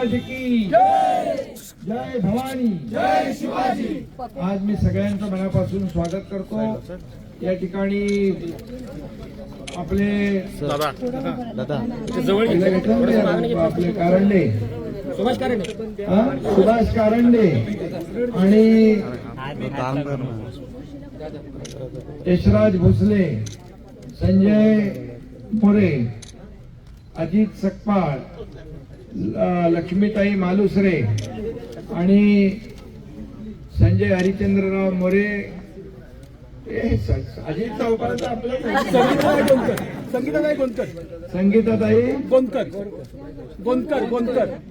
महाराज की। जय भवानी। जय शिवाजी आज मी सगळ्यांचं मनापासून स्वागत करतो. या ठिकाणी आपले आपले कारंडे. सुभाष कारंडे आणि यशराज भोसले संजय मोरे अजित सकपाळ लक्ष्मीताई मालुसरे आणि संजय हरिचंद्रराव मोरे अजित चौकात आपलं संगीताबाई गोंदकर संगीताताई? गोंदकर गोंदकर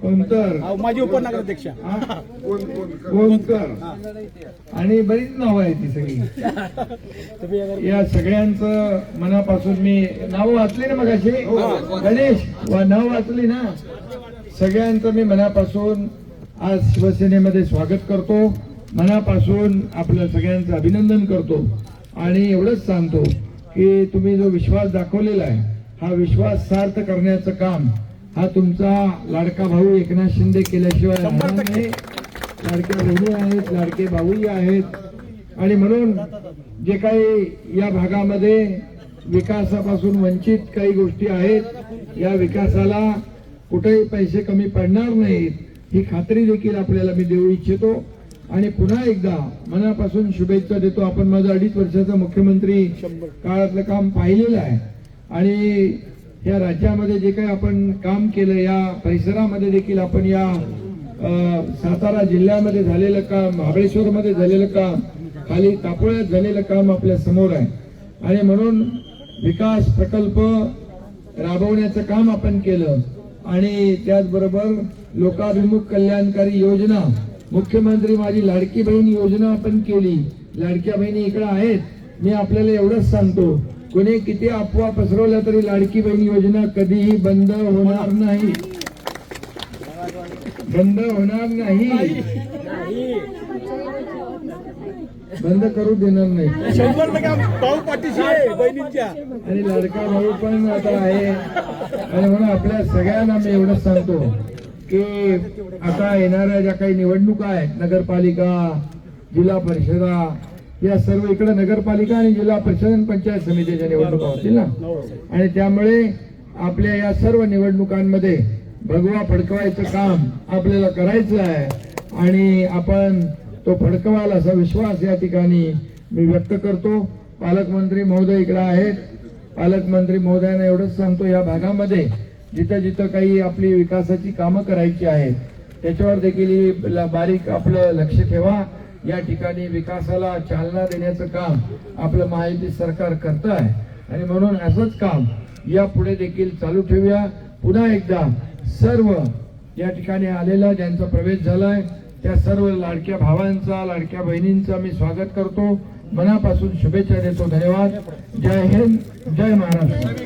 गोंदकर अहो, माझी उपनगराध्यक्ष. हा? कोणकर आणि बरीच नावं आहेत ती सगळी. या सगळ्यांचं मनापासून मी नाव वाचली ना मगाशी? गणेश? वा नाव वाचली ना? सगळ्यांचं मी मनापासून आज शिवसेनेमध्ये स्वागत करतो. मनापासून आपल्या सगळ्यांचं अभिनंदन करतो. आणि एवढंच सांगतो की तुम्ही जो विश्वास दाखवलेला आहे हा विश्वास सार्थ करण्याचं काम हा तुमचा लाडका भाऊ एकनाथ शिंदे केल्याशिवाय नाही. लाडक्या बहिणी आहेत लाडके भाऊही आहेत. आणि म्हणून जे काही या भागामध्ये विकासापासून वंचित काही गोष्टी आहेत या विकासाला कुठेही पैसे कमी पडणार नाहीत ही खात्री देखील आपल्याला मी देऊ इच्छितो. आणि पुन्हा एकदा मनापासून शुभेच्छा देतो. आपण माझं अडीच वर्षाचं मुख्यमंत्री काळातलं काम पाहिलेलं आहे. आणि या राज्यामध्ये जे काही आपण काम केलं या परिसरामध्ये देखील आपण या सातारा जिल्ह्यामध्ये झालेलं काम महाबळेश्वरमध्ये झालेलं काम खाली तापोळ्यात झालेलं काम आपल्यासमोर आहे. आणि म्हणून विकास प्रकल्प राबवण्याचं काम आपण केलं. आणि त्याचबरोबर लोकाभिमुख कल्याणकारी योजना मुख्यमंत्री माझी लाडकी बहीण योजना आपण केली. लाडक्या बहिणी इकडे आहेत. मी आपल्याला एवढंच सांगतो कोणी किती अफवा पसरवल्या तरी लाडकी बहीण योजना कधीही बंद होणार नाही. बंद होणार नाही. बंद करू देणार नाही. शंभर टक्के भाऊ पाठीशी आहे बहिणींच्या. आणि लाडका भाऊ पण आता आहे. आणि म्हणून आपल्या सगळ्यांना मी एवढंच सांगतो की आता येणाऱ्या ज्या काही निवडणुका आहेत नगरपालिका जिल्हा परिषदा या सर्व इकडे नगरपालिका आणि जिल्हा परिषद आणि पंचायत समितीच्या निवडणुका होतील ना? आणि त्यामुळे आपल्या या सर्व निवडणुकांमध्ये भगवा फडकवायचं काम आपल्याला करायचं आहे. आणि आपण तो फडकवाल असा विश्वास या ठिकाणी मी व्यक्त करतो. पालकमंत्री महोदय इकडे आहेत. पालकमंत्री महोदयांना एवढंच सांगतो या भागामध्ये जिथं जिथं काही आपली विकासाची कामं करायची आहेत त्याच्यावर देखील बारीक आपलं लक्ष ठेवा. या ठिकाणी विकासाला चालना देण्याचं काम आपलं महायुती सरकार करत आहे आणि म्हणून असंच काम या पुढे देखील चालू ठेवूया. पुन्हा एकदा सर्व या ठिकाणी आलेला ज्यांचा प्रवेश झालाय त्या सर्व लाडक्या भावांचा लाडक्या बहिणींचा मी स्वागत करतो. मनापासून शुभेच्छा देतो. धन्यवाद. जय हिंद. जय महाराष्ट्र.